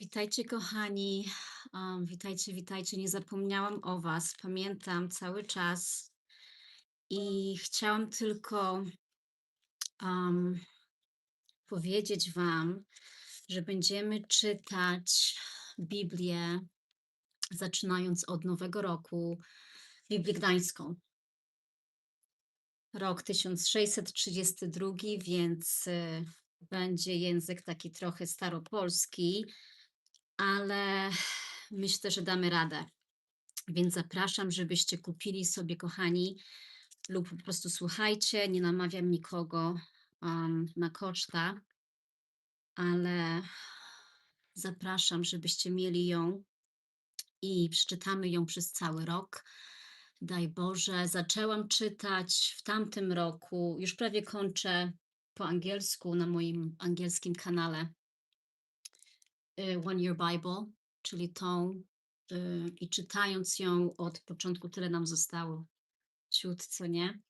Witajcie, kochani. Um, witajcie, witajcie. Nie zapomniałam o Was. Pamiętam cały czas i chciałam tylko um, powiedzieć Wam, że będziemy czytać Biblię, zaczynając od Nowego Roku, Biblię Gdańską. Rok 1632, więc y, będzie język taki trochę staropolski ale myślę, że damy radę. Więc zapraszam, żebyście kupili sobie, kochani, lub po prostu słuchajcie. Nie namawiam nikogo um, na koszta, ale zapraszam, żebyście mieli ją i przeczytamy ją przez cały rok. Daj Boże, zaczęłam czytać w tamtym roku, już prawie kończę po angielsku na moim angielskim kanale One Year Bible, czyli tą y, i czytając ją od początku, tyle nam zostało ciut, co nie?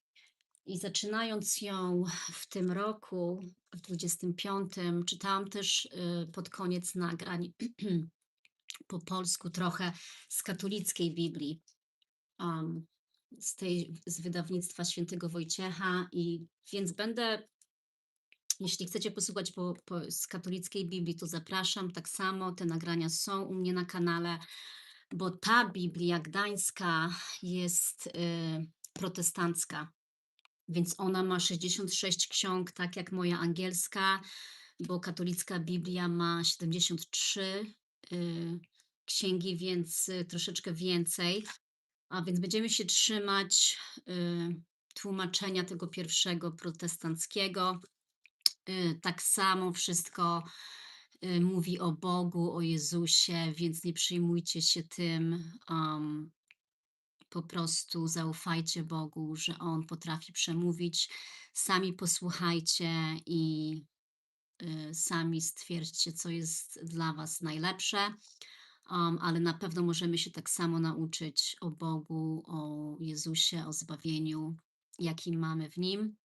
I zaczynając ją w tym roku, w 25, czytałam też y, pod koniec nagrań po polsku trochę z katolickiej Biblii, um, z tej z wydawnictwa Świętego Wojciecha i więc będę jeśli chcecie posłuchać po, po, z katolickiej Biblii, to zapraszam. Tak samo te nagrania są u mnie na kanale, bo ta Biblia gdańska jest y, protestancka, więc ona ma 66 ksiąg, tak jak moja angielska, bo katolicka Biblia ma 73 y, księgi, więc y, troszeczkę więcej. A więc będziemy się trzymać y, tłumaczenia tego pierwszego protestanckiego. Y, tak samo wszystko y, mówi o Bogu, o Jezusie, więc nie przyjmujcie się tym. Um, po prostu zaufajcie Bogu, że On potrafi przemówić. Sami posłuchajcie i y, sami stwierdźcie, co jest dla Was najlepsze. Um, ale na pewno możemy się tak samo nauczyć o Bogu, o Jezusie, o zbawieniu, jaki mamy w Nim.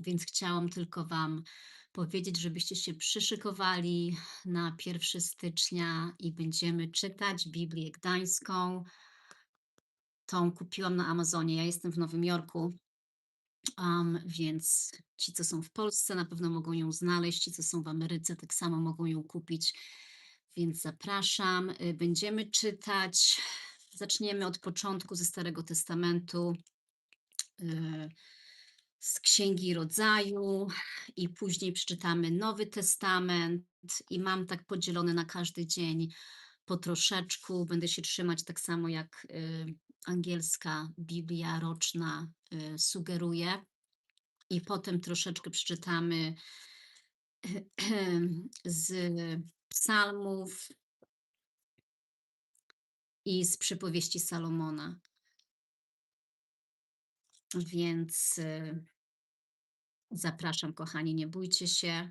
Więc chciałam tylko Wam powiedzieć, żebyście się przyszykowali na 1 stycznia i będziemy czytać Biblię Gdańską. Tą kupiłam na Amazonie. Ja jestem w Nowym Jorku, um, więc ci, co są w Polsce, na pewno mogą ją znaleźć. Ci, co są w Ameryce, tak samo mogą ją kupić. Więc zapraszam. Y, będziemy czytać. Zaczniemy od początku ze Starego Testamentu. Y, z Księgi Rodzaju i później przeczytamy Nowy Testament i mam tak podzielone na każdy dzień po troszeczku. Będę się trzymać tak samo jak y, angielska Biblia roczna y, sugeruje. I potem troszeczkę przeczytamy z psalmów i z przypowieści Salomona. Więc y, zapraszam, kochani, nie bójcie się.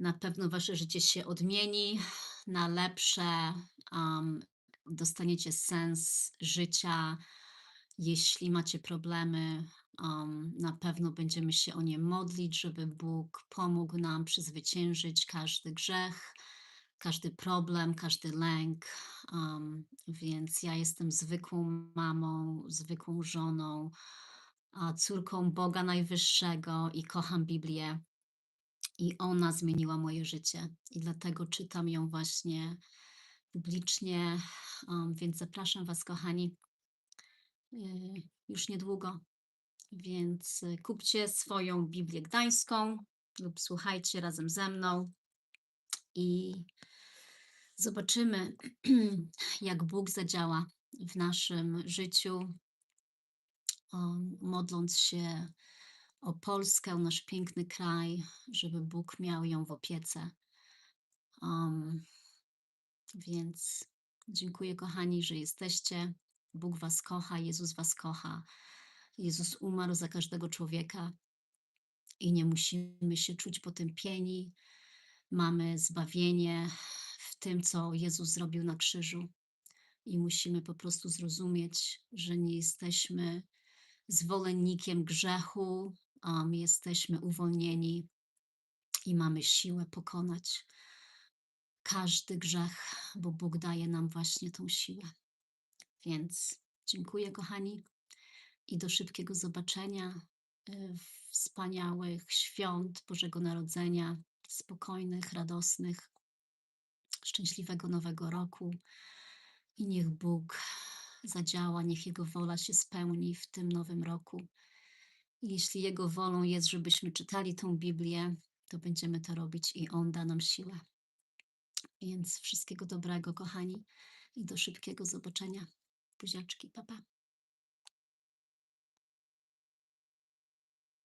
Na pewno wasze życie się odmieni na lepsze. Um, dostaniecie sens życia. Jeśli macie problemy, um, na pewno będziemy się o nie modlić, żeby Bóg pomógł nam przezwyciężyć każdy grzech, każdy problem, każdy lęk. Um, więc ja jestem zwykłą mamą, zwykłą żoną córką Boga Najwyższego i kocham Biblię. I ona zmieniła moje życie. I dlatego czytam ją właśnie publicznie. Um, więc zapraszam Was, kochani, y, już niedługo. Więc y, kupcie swoją Biblię Gdańską lub słuchajcie razem ze mną i zobaczymy, jak Bóg zadziała w naszym życiu, modląc się o Polskę, nasz piękny kraj, żeby Bóg miał ją w opiece. Um, więc dziękuję, kochani, że jesteście. Bóg Was kocha, Jezus Was kocha. Jezus umarł za każdego człowieka i nie musimy się czuć potępieni. Mamy zbawienie tym, co Jezus zrobił na krzyżu. I musimy po prostu zrozumieć, że nie jesteśmy zwolennikiem grzechu, um, jesteśmy uwolnieni i mamy siłę pokonać każdy grzech, bo Bóg daje nam właśnie tą siłę. Więc dziękuję, kochani, i do szybkiego zobaczenia. y, Wspaniałych świąt Bożego Narodzenia, spokojnych, radosnych, szczęśliwego nowego roku. I niech Bóg zadziała, niech Jego wola się spełni w tym nowym roku. I jeśli Jego wolą jest, żebyśmy czytali tą Biblię, to będziemy to robić i On da nam siłę. Więc wszystkiego dobrego, kochani, i do szybkiego zobaczenia. Buziaczki, papa. Pa.